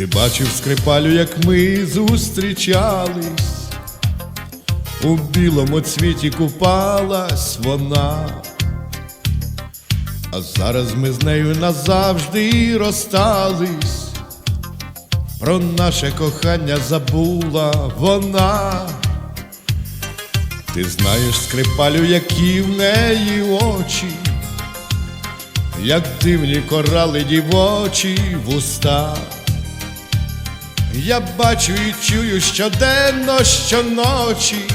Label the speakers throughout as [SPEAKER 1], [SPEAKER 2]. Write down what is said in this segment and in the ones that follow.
[SPEAKER 1] Ти бачив скрипалю, як ми зустрічались, у білому цвіті купалась вона, а зараз ми з нею назавжди розстались. Про наше кохання забула вона. Ти знаєш скрипалю, які в неї очі, як дивні корали дівочі вуста. Я бачу і чую щоденно, щоночі,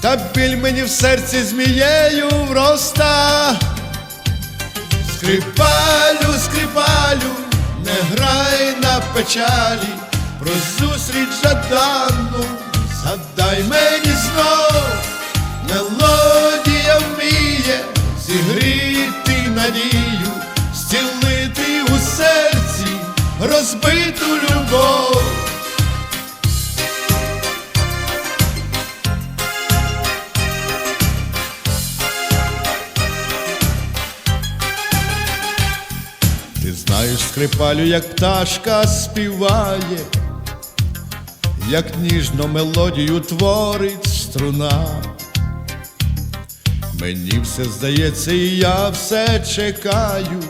[SPEAKER 1] та біль мені в серці змією вроста. Скрипалю, скрипалю, не грай на печалі, про зустріч жадану, задай мені знов, мелодія вміє зігріти розбиту любов. Ти знаєш скрипалю, як пташка співає, як ніжно мелодію творить струна. Мені все здається, і я все чекаю,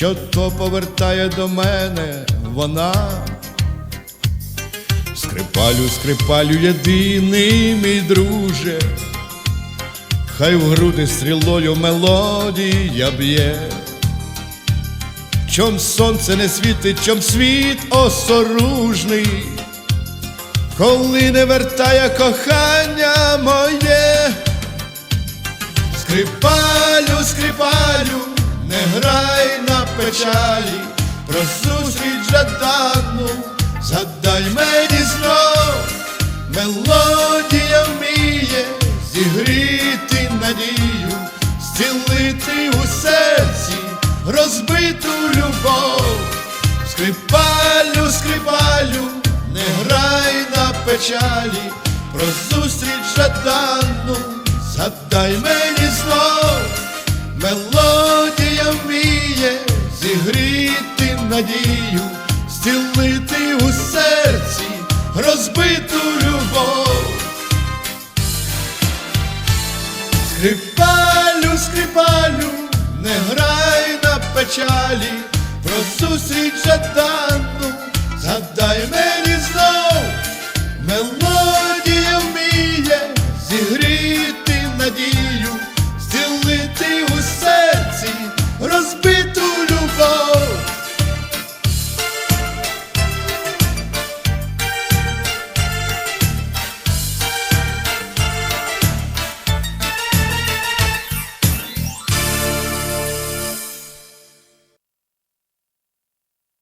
[SPEAKER 1] що то повертає до мене вона. Скрипалю, скрипалю, єдиний мій друже, хай в груди стрілою мелодія б'є. Чом сонце не світить, чом світ осоружний, коли не вертає кохання моє, скрипалю, скрипалю, не грай печалі, про зустріч жадану, задай мені знов, мелодія вміє зігріти надію, зцілити у серці розбиту любов, скрипалю, скрипалю, не грай на печалі, про зустріч жадану, задай мені знов, мелодія вміє зігріти надію, зцілити у серці розбиту любов. Скрипалю, скрипалю, не грай на печалі, про зустріч жадану, задай мені знов, мелодія вміє зігріти